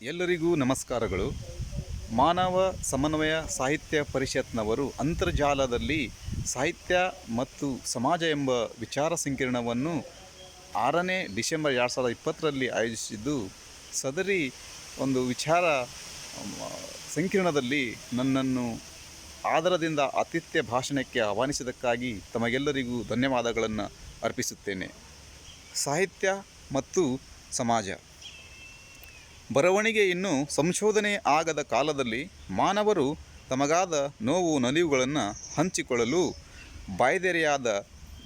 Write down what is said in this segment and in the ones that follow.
ಎಲ್ಲರಿಗೂ ನಮಸ್ಕಾರಗಳು. ಮಾನವ ಸಮನ್ವಯ ಸಾಹಿತ್ಯ ಪರಿಷತ್ನವರು ಅಂತರ್ಜಾಲದಲ್ಲಿ ಸಾಹಿತ್ಯ ಮತ್ತು ಸಮಾಜ ಎಂಬ ವಿಚಾರ ಸಂಕಿರಣವನ್ನು ಆರನೇ ಡಿಸೆಂಬರ್ ಎರಡು ಸಾವಿರದ ಇಪ್ಪತ್ತರಲ್ಲಿ ಆಯೋಜಿಸಿದ್ದು, ಸದರಿ ಒಂದು ವಿಚಾರ ಸಂಕಿರಣದಲ್ಲಿ ನನ್ನನ್ನು ಆದರದಿಂದ ಆತಿಥ್ಯ ಭಾಷಣಕ್ಕೆ ಆಹ್ವಾನಿಸಿದ್ದಕ್ಕಾಗಿ ತಮಗೆಲ್ಲರಿಗೂ ಧನ್ಯವಾದಗಳನ್ನು ಅರ್ಪಿಸುತ್ತೇನೆ. ಸಾಹಿತ್ಯ ಮತ್ತು ಸಮಾಜ. ಬರವಣಿಗೆ ಇನ್ನೂ ಸಂಶೋಧನೆ ಆಗದ ಕಾಲದಲ್ಲಿ ಮಾನವರು ತಮಗಾದ ನೋವು ನಲಿವುಗಳನ್ನು ಹಂಚಿಕೊಳ್ಳಲು ಬಾಯ್ದೆರೆಯಾದ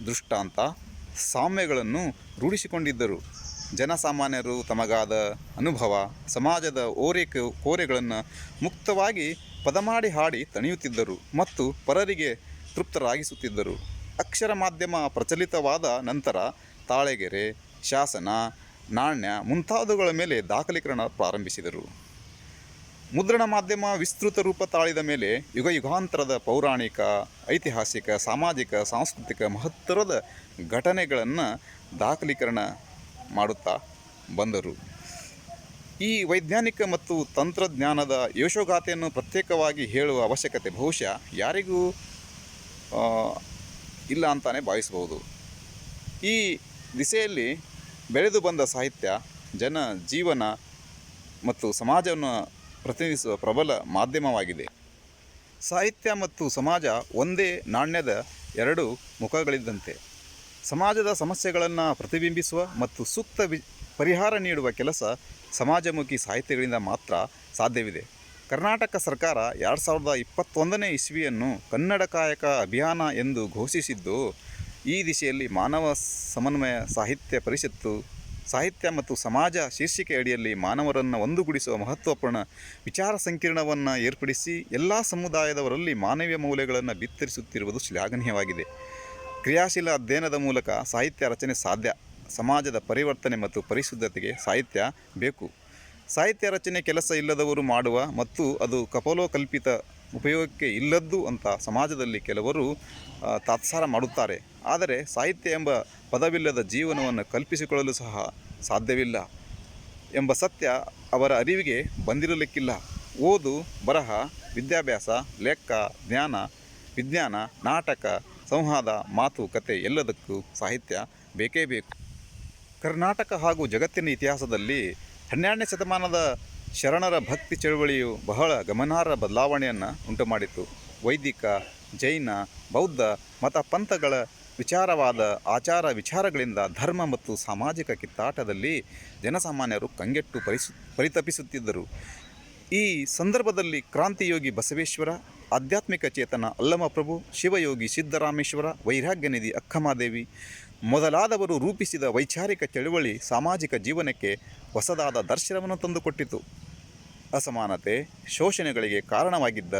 ದೃಷ್ಟಾಂತ ಸಾಮ್ಯಗಳನ್ನು ರೂಢಿಸಿಕೊಂಡಿದ್ದರು. ಜನಸಾಮಾನ್ಯರು ತಮಗಾದ ಅನುಭವ, ಸಮಾಜದ ಓರೆ ಕೋರೆಗಳನ್ನು ಮುಕ್ತವಾಗಿ ಪದಮಾಡಿ ಹಾಡಿ ತಣಿಯುತ್ತಿದ್ದರು ಮತ್ತು ಪರರಿಗೆ ತೃಪ್ತರಾಗಿಸುತ್ತಿದ್ದರು. ಅಕ್ಷರ ಮಾಧ್ಯಮ ಪ್ರಚಲಿತವಾದ ನಂತರ ತಾಳೆಗೆರೆ, ಶಾಸನ ನಾಣ್ಯ ಮುಂತಾದವುಗಳ ಮೇಲೆ ದಾಖಲೀಕರಣ ಪ್ರಾರಂಭಿಸಿದರು. ಮುದ್ರಣ ಮಾಧ್ಯಮ ವಿಸ್ತೃತ ರೂಪ ತಾಳಿದ ಮೇಲೆ ಯುಗ ಯುಗಾಂತರದ ಪೌರಾಣಿಕ, ಐತಿಹಾಸಿಕ, ಸಾಮಾಜಿಕ, ಸಾಂಸ್ಕೃತಿಕ ಮಹತ್ತರದ ಘಟನೆಗಳನ್ನು ದಾಖಲೀಕರಣ ಮಾಡುತ್ತಾ ಬಂದರು. ಈ ವೈಜ್ಞಾನಿಕ ಮತ್ತು ತಂತ್ರಜ್ಞಾನದ ಯಶೋಗಾಥೆಯನ್ನು ಪ್ರತ್ಯೇಕವಾಗಿ ಹೇಳುವ ಅವಶ್ಯಕತೆ ಬಹುಶಃ ಯಾರಿಗೂ ಇಲ್ಲ ಅಂತಾನೆ ಭಾವಿಸಬಹುದು. ಈ ದಿಸೆಯಲ್ಲಿ ಬೆಳೆದು ಬಂದ ಸಾಹಿತ್ಯ ಜನ ಜೀವನ ಮತ್ತು ಸಮಾಜವನ್ನು ಪ್ರತಿನಿಧಿಸುವ ಪ್ರಬಲ ಮಾಧ್ಯಮವಾಗಿದೆ. ಸಾಹಿತ್ಯ ಮತ್ತು ಸಮಾಜ ಒಂದೇ ನಾಣ್ಯದ ಎರಡು ಮುಖಗಳಿದ್ದಂತೆ. ಸಮಾಜದ ಸಮಸ್ಯೆಗಳನ್ನು ಪ್ರತಿಬಿಂಬಿಸುವ ಮತ್ತು ಸೂಕ್ತ ವಿ, ಪರಿಹಾರ ನೀಡುವ ಕೆಲಸ ಸಮಾಜಮುಖಿ ಸಾಹಿತ್ಯಗಳಿಂದ ಮಾತ್ರ ಸಾಧ್ಯವಿದೆ. ಕರ್ನಾಟಕ ಸರ್ಕಾರ ಎರಡು ಸಾವಿರದ ಇಪ್ಪತ್ತೊಂದನೇ ಇಸ್ವಿಯನ್ನು ಕನ್ನಡ ಕಾಯಕ ಅಭಿಯಾನ ಎಂದು ಘೋಷಿಸಿದ್ದು ಈ ದಿಶೆಯಲ್ಲಿ ಮಾನವ ಸಮನ್ವಯ, ಸಾಹಿತ್ಯ ಪರಿಷತ್ತು, ಸಾಹಿತ್ಯ ಮತ್ತು ಸಮಾಜ ಶೀರ್ಷಿಕೆ ಅಡಿಯಲ್ಲಿ ಮಾನವರನ್ನು ಒಂದುಗೂಡಿಸುವ ಮಹತ್ವಪೂರ್ಣ ವಿಚಾರ ಸಂಕಿರಣವನ್ನು ಏರ್ಪಡಿಸಿ ಎಲ್ಲ ಸಮುದಾಯದವರಲ್ಲಿ ಮಾನವೀಯ ಮೌಲ್ಯಗಳನ್ನು ಬಿತ್ತರಿಸುತ್ತಿರುವುದು ಶ್ಲಾಘನೀಯವಾಗಿದೆ. ಕ್ರಿಯಾಶೀಲ ಅಧ್ಯಯನದ ಮೂಲಕ ಸಾಹಿತ್ಯ ರಚನೆ ಸಾಧ್ಯ, ಸಮಾಜದ ಪರಿವರ್ತನೆ ಮತ್ತು ಪರಿಶುದ್ಧತೆಗೆ ಸಾಹಿತ್ಯ ಬೇಕು. ಸಾಹಿತ್ಯ ರಚನೆ ಕೆಲಸ ಇಲ್ಲದವರು ಮಾಡುವ ಮತ್ತು ಅದು ಕಪೋಲೋಕಲ್ಪಿತ ಉಪಯೋಗಕ್ಕೆ ಇಲ್ಲದ್ದು ಅಂತ ಸಮಾಜದಲ್ಲಿ ಕೆಲವರು ತಾತ್ಸಾರ ಮಾಡುತ್ತಾರೆ. ಆದರೆ ಸಾಹಿತ್ಯ ಎಂಬ ಪದವಿಲ್ಲದ ಜೀವನವನ್ನು ಕಲ್ಪಿಸಿಕೊಳ್ಳಲು ಸಹ ಸಾಧ್ಯವಿಲ್ಲ ಎಂಬ ಸತ್ಯ ಅವರ ಅರಿವಿಗೆ ಬಂದಿರಲಿಕ್ಕಿಲ್ಲ. ಓದು, ಬರಹ, ವಿದ್ಯಾಭ್ಯಾಸ, ಲೆಕ್ಕ, ಜ್ಞಾನ, ವಿಜ್ಞಾನ, ನಾಟಕ, ಸಂವಾದ, ಮಾತು, ಕತೆ ಎಲ್ಲದಕ್ಕೂ ಸಾಹಿತ್ಯ ಬೇಕೇ ಬೇಕು. ಕರ್ನಾಟಕ ಹಾಗೂ ಜಗತ್ತಿನ ಇತಿಹಾಸದಲ್ಲಿ ಹನ್ನೆರಡನೇ ಶತಮಾನದ ಶರಣರ ಭಕ್ತಿ ಚಳುವಳಿಯು ಬಹಳ ಗಮನಾರ್ಹ ಬದಲಾವಣೆಯನ್ನು ಉಂಟುಮಾಡಿತು. ವೈದಿಕ, ಜೈನ, ಬೌದ್ಧ ಮತ ಪಂಥಗಳ ವಿಚಾರವಾದ ಆಚಾರ ವಿಚಾರಗಳಿಂದ ಧರ್ಮ ಮತ್ತು ಸಾಮಾಜಿಕ ಕಿತ್ತಾಟದಲ್ಲಿ ಜನಸಾಮಾನ್ಯರು ಕಂಗೆಟ್ಟು ಪರಿಸು, ಪರಿತಪಿಸುತ್ತಿದ್ದರು. ಈ ಸಂದರ್ಭದಲ್ಲಿ ಕ್ರಾಂತಿಯೋಗಿ ಬಸವೇಶ್ವರ, ಆಧ್ಯಾತ್ಮಿಕ ಚೇತನ ಅಲ್ಲಮಪ್ರಭು, ಶಿವಯೋಗಿ ಸಿದ್ದರಾಮೇಶ್ವರ ವೈರಾಗ್ಯನಿಧಿ ಅಕ್ಕಮಾದೇವಿ ಮೊದಲಾದವರು ರೂಪಿಸಿದ ವೈಚಾರಿಕ ಚಳುವಳಿ ಸಾಮಾಜಿಕ ಜೀವನಕ್ಕೆ ಹೊಸದಾದ ದರ್ಶನವನ್ನು ತಂದುಕೊಟ್ಟಿತು. ಅಸಮಾನತೆ, ಶೋಷಣೆಗಳಿಗೆ ಕಾರಣವಾಗಿದ್ದ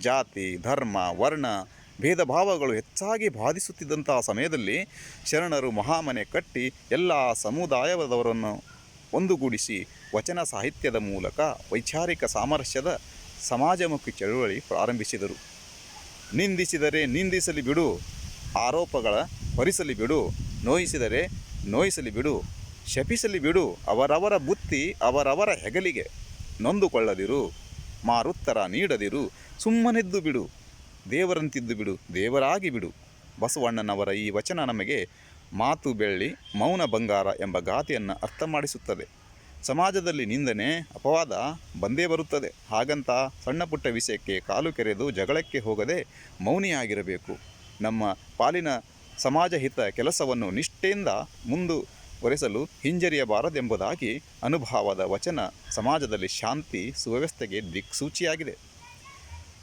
ಜಾತಿ, ಧರ್ಮ, ವರ್ಣ ಭೇದ ಭಾವಗಳು ಹೆಚ್ಚಾಗಿ ಬಾಧಿಸುತ್ತಿದ್ದಂತಹ ಸಮಯದಲ್ಲಿ ಶರಣರು ಮಹಾಮನೆ ಕಟ್ಟಿ ಎಲ್ಲ ಸಮುದಾಯದವರನ್ನು ಒಂದುಗೂಡಿಸಿ ವಚನ ಸಾಹಿತ್ಯದ ಮೂಲಕ ವೈಚಾರಿಕ ಸಾಮರಸ್ಯದ ಸಮಾಜಮುಖಿ ಚಳುವಳಿ ಪ್ರಾರಂಭಿಸಿದರು. ನಿಂದಿಸಿದರೆ ನಿಂದಿಸಲಿ ಬಿಡು, ಆರೋಪಗಳ ಹೊರಿಸಲಿ ಬಿಡು, ನೋಯಿಸಿದರೆ ನೋಯಿಸಲಿ ಬಿಡು, ಶಪಿಸಲಿ ಬಿಡು, ಅವರವರ ಬುತ್ತಿ ಅವರವರ ಹೆಗಲಿಗೆ ನೊಂದುಕೊಳ್ಳದಿರು, ಮಾರುತ್ತರ ನೀಡದಿರು, ಸುಮ್ಮನೆದ್ದು ಬಿಡು. ದೇವರಂತಿದ್ದು ಬಿಡು, ದೇವರಾಗಿ ಬಿಡು. ಬಸವಣ್ಣನವರ ಈ ವಚನ ನಮಗೆ ಮಾತು ಬೆಳ್ಳಿ ಮೌನ ಬಂಗಾರ ಎಂಬ ಗಾಥೆಯನ್ನು ಅರ್ಥ ಮಾಡಿಸುತ್ತದೆ ಸಮಾಜದಲ್ಲಿ ನಿಂದನೆ, ಅಪವಾದ ಬಂದೇ ಬರುತ್ತದೆ. ಹಾಗಂತ ಸಣ್ಣ ಪುಟ್ಟ ವಿಷಯಕ್ಕೆ ಕಾಲು ಕೆರೆದು ಜಗಳಕ್ಕೆ ಹೋಗದೆ ಮೌನಿಯಾಗಿರಬೇಕು. ನಮ್ಮ ಪಾಲಿನ ಸಮಾಜ ಹಿತ ಕೆಲಸವನ್ನು ನಿಷ್ಠೆಯಿಂದ ಮುಂದುವರೆಸಲು ಹಿಂಜರಿಯಬಾರದೆಂಬುದಾಗಿ ಅನುಭವದ ವಚನ ಸಮಾಜದಲ್ಲಿ ಶಾಂತಿ, ಸುವ್ಯವಸ್ಥೆಗೆ ದಿಕ್ಸೂಚಿಯಾಗಿದೆ.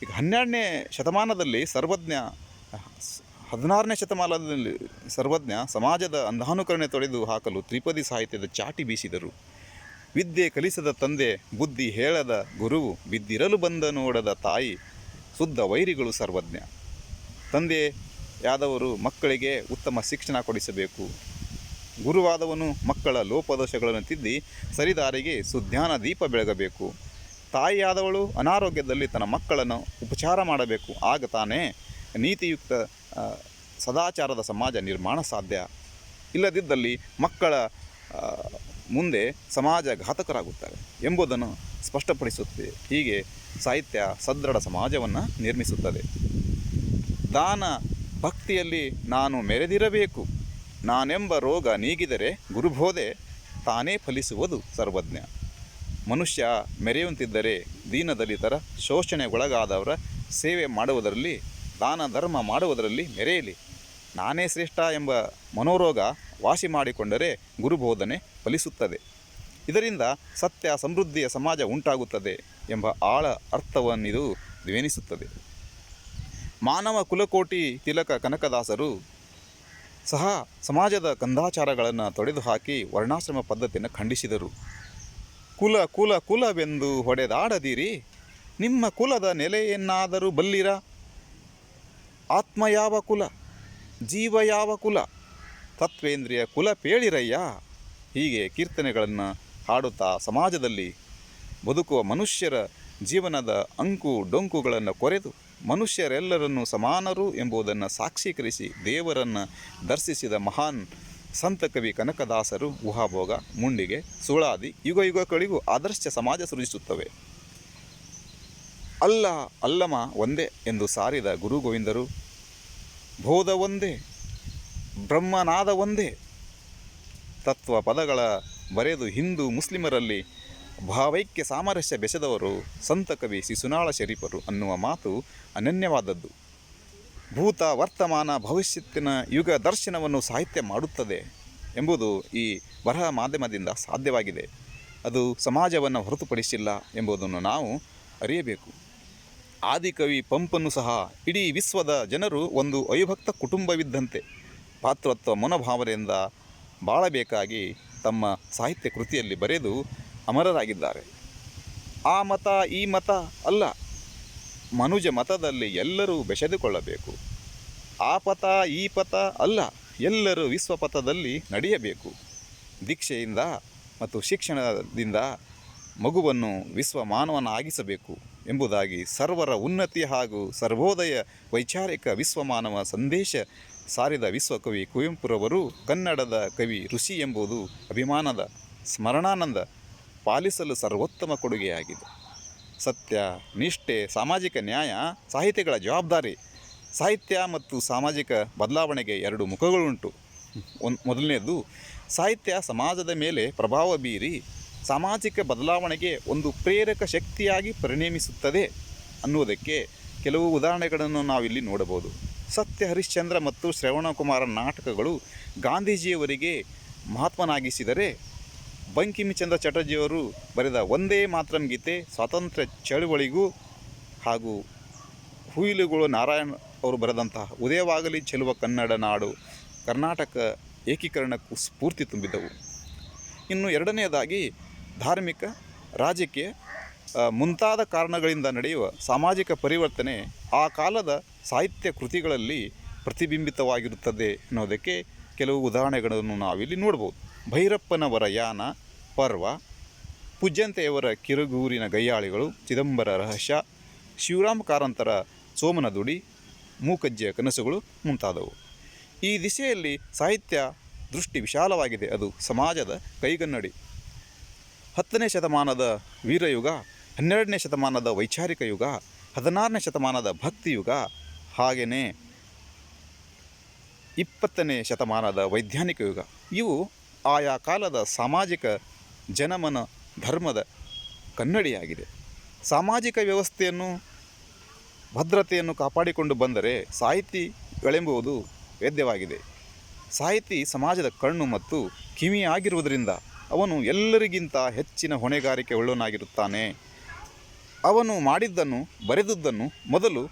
ಈಗ ಹನ್ನೆರಡನೇ ಶತಮಾನದಲ್ಲಿ ಸರ್ವಜ್ಞ, ಹದಿನಾರನೇ ಶತಮಾನದಲ್ಲಿ ಸರ್ವಜ್ಞ ಸಮಾಜದ ಅಂಧಾನುಕರಣೆ ತೊಡೆದು ಹಾಕಲು ತ್ರಿಪದಿ ಸಾಹಿತ್ಯದ ಚಾಟಿ ಬೀಸಿದರು. ವಿದ್ಯೆ ಕಲಿಸದ ತಂದೆ, ಬುದ್ಧಿ ಹೇಳದ ಗುರುವು, ಬಿದ್ದಿರಲು ಬಂದ ನೋಡದ ತಾಯಿ, ಶುದ್ಧ ವೈರಿಗಳು ಸರ್ವಜ್ಞ. ತಂದೆಯಾದವರು ಮಕ್ಕಳಿಗೆ ಉತ್ತಮ ಶಿಕ್ಷಣ ಕೊಡಿಸಬೇಕು. ಗುರುವಾದವನು ಮಕ್ಕಳ ಲೋಪದೋಷಗಳನ್ನು ತಿದ್ದಿ, ಸರಿದಾರಿಗೆ ಸುಧ್ಯಾನ ದೀಪ ಬೆಳಗಬೇಕು. ತಾಯಿಯಾದವಳು ಅನಾರೋಗ್ಯದಲ್ಲಿ ತನ್ನ ಮಕ್ಕಳನ್ನು ಉಪಚಾರ ಮಾಡಬೇಕು. ಆಗ ತಾನೇ ನೀತಿಯುಕ್ತ ಸದಾಚಾರದ ಸಮಾಜ ನಿರ್ಮಾಣ ಸಾಧ್ಯ. ಇಲ್ಲದಿದ್ದಲ್ಲಿ ಮಕ್ಕಳ ಮುಂದೆ ಸಮಾಜ ಘಾತಕರಾಗುತ್ತಾರೆ ಎಂಬುದನ್ನು ಸ್ಪಷ್ಟಪಡಿಸುತ್ತದೆ. ಹೀಗೆ ಸಾಹಿತ್ಯ ಸದೃಢ ಸಮಾಜವನ್ನು ನಿರ್ಮಿಸುತ್ತದೆ. ದಾನ ಭಕ್ತಿಯಲ್ಲಿ ನಾನು ಮೆರೆದಿರಬೇಕು. ನಾನೆಂಬ ರೋಗ ನೀಗಿದರೆ ಗುರುಬೋಧೆ ತಾನೇ ಫಲಿಸುವುದು ಸರ್ವಜ್ಞ. ಮನುಷ್ಯ ಮೆರೆಯುವಂತಿದ್ದರೆ ದೀನದಲಿತರ ಶೋಷಣೆಗೊಳಗಾದವರ ಸೇವೆ ಮಾಡುವುದರಲ್ಲಿ, ದಾನ ಧರ್ಮ ಮಾಡುವುದರಲ್ಲಿ ಮೆರೆಯಲಿ. ನಾನೇ ಶ್ರೇಷ್ಠ ಎಂಬ ಮನೋರೋಗ ವಾಸಿ ಮಾಡಿಕೊಂಡರೆ ಗುರುಬೋಧನೆ ಫಲಿಸುತ್ತದೆ. ಇದರಿಂದ ಸತ್ಯ ಸಮೃದ್ಧಿಯ ಸಮಾಜ ಉಂಟಾಗುತ್ತದೆ ಎಂಬ ಆಳ ಅರ್ಥವನ್ನಿದು ದ್ವೇನಿಸುತ್ತದೆ ಮಾನವ ಕುಲಕೋಟಿ ತಿಲಕ ಕನಕದಾಸರು ಸಹ ಸಮಾಜದ ಕಂದಾಚಾರಗಳನ್ನು ತೊಡೆದುಹಾಕಿ ವರ್ಣಾಶ್ರಮ ಪದ್ಧತಿಯನ್ನು ಖಂಡಿಸಿದರು. ಕುಲ ಕುಲ ಕುಲವೆಂದು ಹೊಡೆದಾಡದಿರಿ. ನಿಮ್ಮ ಕುಲದ ನೆಲೆಯನ್ನಾದರೂ ಬಲ್ಲಿರ? ಆತ್ಮ ಯಾವ ಕುಲ? ಜೀವ ಯಾವ ಕುಲ? ತತ್ವೇಂದ್ರಿಯ ಕುಲ ಪೇಳಿರಯ್ಯ? ಹೀಗೆ ಕೀರ್ತನೆಗಳನ್ನು ಹಾಡುತ್ತಾ ಸಮಾಜದಲ್ಲಿ ಬದುಕುವ ಮನುಷ್ಯರ ಜೀವನದ ಅಂಕು ಡೊಂಕುಗಳನ್ನು ಕೊರೆದು ಮನುಷ್ಯರೆಲ್ಲರನ್ನು ಸಮಾನರು ಎಂಬುದನ್ನು ಸಾಕ್ಷೀಕರಿಸಿ ದೇವರನ್ನು ದರ್ಶಿಸಿದ ಮಹಾನ್ ಸಂತ ಕವಿ ಕನಕದಾಸರು ಊಹಾಭೋಗ ಮುಂಡಿಗೆ, ಸುಳಾದಿ ಯುಗ ಯುಗಗಳಿಗೂ ಆದರ್ಶ ಸಮಾಜ ಸೃಜಿಸುತ್ತವೆ. ಅಲ್ಲ ಅಲ್ಲಮ ಒಂದೇ ಎಂದು ಸಾರಿದ ಗುರು ಗೋವಿಂದರು, ಬೋಧ ಒಂದೇ, ಬ್ರಹ್ಮನಾದ ಒಂದೇ. ತತ್ವ ಪದಗಳ ಬರೆದು ಹಿಂದೂ ಮುಸ್ಲಿಮರಲ್ಲಿ ಭಾವೈಕ್ಯ ಸಾಮರಸ್ಯ ಬೆಸೆದವರು ಸಂತ ಕವಿ ಶಿಶುನಾಳ ಶರೀಫರು ಅನ್ನುವ ಮಾತು ಅನನ್ಯವಾದದ್ದು. ಭೂತ ವರ್ತಮಾನ ಭವಿಷ್ಯತ್ತಿನ ಯುಗ ದರ್ಶನವನ್ನು ಸಾಹಿತ್ಯ ಮಾಡುತ್ತದೆ ಎಂಬುದು ಈ ಬರಹ ಮಾಧ್ಯಮದಿಂದ ಸಾಧ್ಯವಾಗಿದೆ. ಅದು ಸಮಾಜವನ್ನು ಹೊರತುಪಡಿಸಿಲ್ಲ ಎಂಬುದನ್ನು ನಾವು ಅರಿಯಬೇಕು. ಆದಿಕವಿ ಪಂಪನ್ನು ಸಹ ಇಡೀ ವಿಶ್ವದ ಜನರು ಒಂದು ಅವಿಭಕ್ತ ಕುಟುಂಬವಿದ್ದಂತೆ ಪಾತ್ರತ್ವ ಮನೋಭಾವನೆಯಿಂದ ಬಾಳಬೇಕಾಗಿ ತಮ್ಮ ಸಾಹಿತ್ಯ ಕೃತಿಯಲ್ಲಿ ಬರೆದು ಅಮರರಾಗಿದ್ದಾರೆ. ಆ ಮತ ಈ ಮತ ಅಲ್ಲ ಮನುಜ ಮತದಲ್ಲಿ ಎಲ್ಲರೂ ಬೆಸೆದುಕೊಳ್ಳಬೇಕು. ಆ ಪಥ, ಈ ಪಥ ಅಲ್ಲ, ಎಲ್ಲರೂ ವಿಶ್ವಪಥದಲ್ಲಿ ನಡೆಯಬೇಕು. ದೀಕ್ಷೆಯಿಂದ ಮತ್ತು ಶಿಕ್ಷಣದಿಂದ ಮಗುವನ್ನು ವಿಶ್ವ ಮಾನವನಾಗಿಸಬೇಕು ಎಂಬುದಾಗಿ ಸರ್ವರ ಉನ್ನತಿ ಹಾಗೂ ಸರ್ವೋದಯ ವೈಚಾರಿಕ ವಿಶ್ವಮಾನವ ಸಂದೇಶ ಸಾರಿದ ವಿಶ್ವಕವಿ ಕುವೆಂಪುರವರು ಕನ್ನಡದ ಕವಿ ಋಷಿ ಎಂಬುದು ಅಭಿಮಾನದ ಸ್ಮರಣಾನಂದ ಪಾಲಿಸಲು ಸರ್ವೋತ್ತಮ ಕೊಡುಗೆಯಾಗಿದೆ. ಸತ್ಯ, ನಿಷ್ಠೆ, ಸಾಮಾಜಿಕ ನ್ಯಾಯ, ಸಾಹಿತ್ಯಗಳ ಜವಾಬ್ದಾರಿ. ಸಾಹಿತ್ಯ ಮತ್ತು ಸಾಮಾಜಿಕ ಬದಲಾವಣೆಗೆ ಎರಡು ಮುಖಗಳುಂಟು. ಒಂದು, ಮೊದಲನೇದು, ಸಾಹಿತ್ಯ ಸಮಾಜದ ಮೇಲೆ ಪ್ರಭಾವ ಬೀರಿ ಸಾಮಾಜಿಕ ಬದಲಾವಣೆಗೆ ಒಂದು ಪ್ರೇರಕ ಶಕ್ತಿಯಾಗಿ ಪರಿಣಮಿಸುತ್ತದೆ ಅನ್ನುವುದಕ್ಕೆ ಕೆಲವು ಉದಾಹರಣೆಗಳನ್ನು ನಾವಿಲ್ಲಿ ನೋಡಬಹುದು. ಸತ್ಯ ಹರಿಶ್ಚಂದ್ರ ಮತ್ತು ಶ್ರವಣಕುಮಾರ ನಾಟಕಗಳು ಗಾಂಧೀಜಿಯವರಿಗೆ ಮಹಾತ್ಮನಾಗಿಸಿದರೆ ಬಂಕಿಮಿಚಂದ್ರ ಚಟರ್ಜಿಯವರು ಬರೆದ ಒಂದೇ ಮಾತ್ರಂ ಗೀತೆ ಸ್ವಾತಂತ್ರ್ಯ ಚಳುವಳಿಗೂ ಹಾಗೂ ಹುಯಿಲುಗಳು ನಾರಾಯಣ್ ಅವರು ಬರೆದಂತಹ ಉದಯವಾಗಲಿ ಚೆಲುವ ಕನ್ನಡ ನಾಡು ಕರ್ನಾಟಕ ಏಕೀಕರಣಕ್ಕೂ ಸ್ಫೂರ್ತಿ ತುಂಬಿದ್ದವು. ಇನ್ನು ಎರಡನೆಯದಾಗಿ ಧಾರ್ಮಿಕ, ರಾಜಕೀಯ ಮುಂತಾದ ಕಾರಣಗಳಿಂದ ನಡೆಯುವ ಸಾಮಾಜಿಕ ಪರಿವರ್ತನೆ ಆ ಕಾಲದ ಸಾಹಿತ್ಯ ಕೃತಿಗಳಲ್ಲಿ ಪ್ರತಿಬಿಂಬಿತವಾಗಿರುತ್ತದೆ ಅನ್ನೋದಕ್ಕೆ ಕೆಲವು ಉದಾಹರಣೆಗಳನ್ನು ನಾವಿಲ್ಲಿ ನೋಡ್ಬೋದು. ಭೈರಪ್ಪನವರ ಯಾನ ಪರ್ವ ಪೂಜ್ಯಂತೆಯವರ ಕಿರುಗೂರಿನ ಗಯ್ಯಾಳಿಗಳು ಚಿದಂಬರ ರಹಸ್ಯ, ಶಿವರಾಮ ಕಾರಂತರ ಸೋಮನ ದುಡಿ, ಮೂಕಜ್ಜಿಯ ಕನಸುಗಳು ಮುಂತಾದವು. ಈ ದಿಸೆಯಲ್ಲಿ ಸಾಹಿತ್ಯ ದೃಷ್ಟಿ ವಿಶಾಲವಾಗಿದೆ. ಅದು ಸಮಾಜದ ಕೈಗನ್ನಡಿ. ಹತ್ತನೇ ಶತಮಾನದ ವೀರಯುಗ, ಹನ್ನೆರಡನೇ ಶತಮಾನದ ವೈಚಾರಿಕ ಯುಗ, ಹದಿನಾರನೇ ಶತಮಾನದ ಭಕ್ತಿಯುಗ, ಹಾಗೆಯೇ ಇಪ್ಪತ್ತನೇ ಶತಮಾನದ ವೈಜ್ಞಾನಿಕ ಯುಗ. ಇವು ಆಯಾ ಕಾಲದ ಸಾಮಾಜಿಕ ಜನಮನ ಧರ್ಮದ ಕನ್ನಡಿಯಾಗಿದೆ. ಸಾಮಾಜಿಕ ವ್ಯವಸ್ಥೆಯನ್ನು, ಭದ್ರತೆಯನ್ನು ಕಾಪಾಡಿಕೊಂಡು ಬಂದರೆ ಸಾಹಿತಿಗಳೆಂಬುವುದು ವೇದ್ಯವಾಗಿದೆ. ಸಾಹಿತಿ ಸಮಾಜದ ಕಣ್ಣು ಮತ್ತು ಕಿವಿಯಾಗಿರುವುದರಿಂದ ಅವನು ಎಲ್ಲರಿಗಿಂತ ಹೆಚ್ಚಿನ ಹೊಣೆಗಾರಿಕೆ ಉಳ್ಳವನಾಗಿರುತ್ತಾನೆ. ಅವನು ಮಾಡಿದ್ದನ್ನು, ಬರೆದದ್ದನ್ನು ಮೊದಲು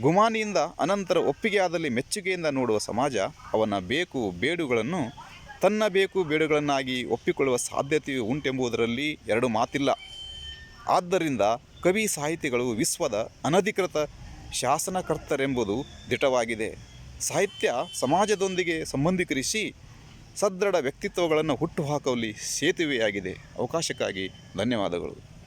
ಗುಮಾನಿಯಿಂದ ಅನಂತರ ಒಪ್ಪಿಗೆಯಾದಲ್ಲಿ ಮೆಚ್ಚುಗೆಯಿಂದ ನೋಡುವ ಸಮಾಜ ಅವನ ಬೇಕು, ಬೇಡುಗಳನ್ನು ತನ್ನ ಬೇಕು ಬೇಡುಗಳನ್ನಾಗಿ ಒಪ್ಪಿಕೊಳ್ಳುವ ಸಾಧ್ಯತೆಯು ಉಂಟೆಂಬುದರಲ್ಲಿ ಎರಡು ಮಾತಿಲ್ಲ. ಆದ್ದರಿಂದ ಕವಿ ಸಾಹಿತಿಗಳು ವಿಶ್ವದ ಅನಧಿಕೃತ ಶಾಸನಕರ್ತರೆಂಬುದು ದಿಟವಾಗಿದೆ. ಸಾಹಿತ್ಯ ಸಮಾಜದೊಂದಿಗೆ ಸಂಬಂಧೀಕರಿಸಿ ಸದೃಢ ವ್ಯಕ್ತಿತ್ವಗಳನ್ನು ಹುಟ್ಟುಹಾಕುವಲ್ಲಿ ಸೇತುವೆಯಾಗಿದೆ. ಅವಕಾಶಕ್ಕಾಗಿ ಧನ್ಯವಾದಗಳು.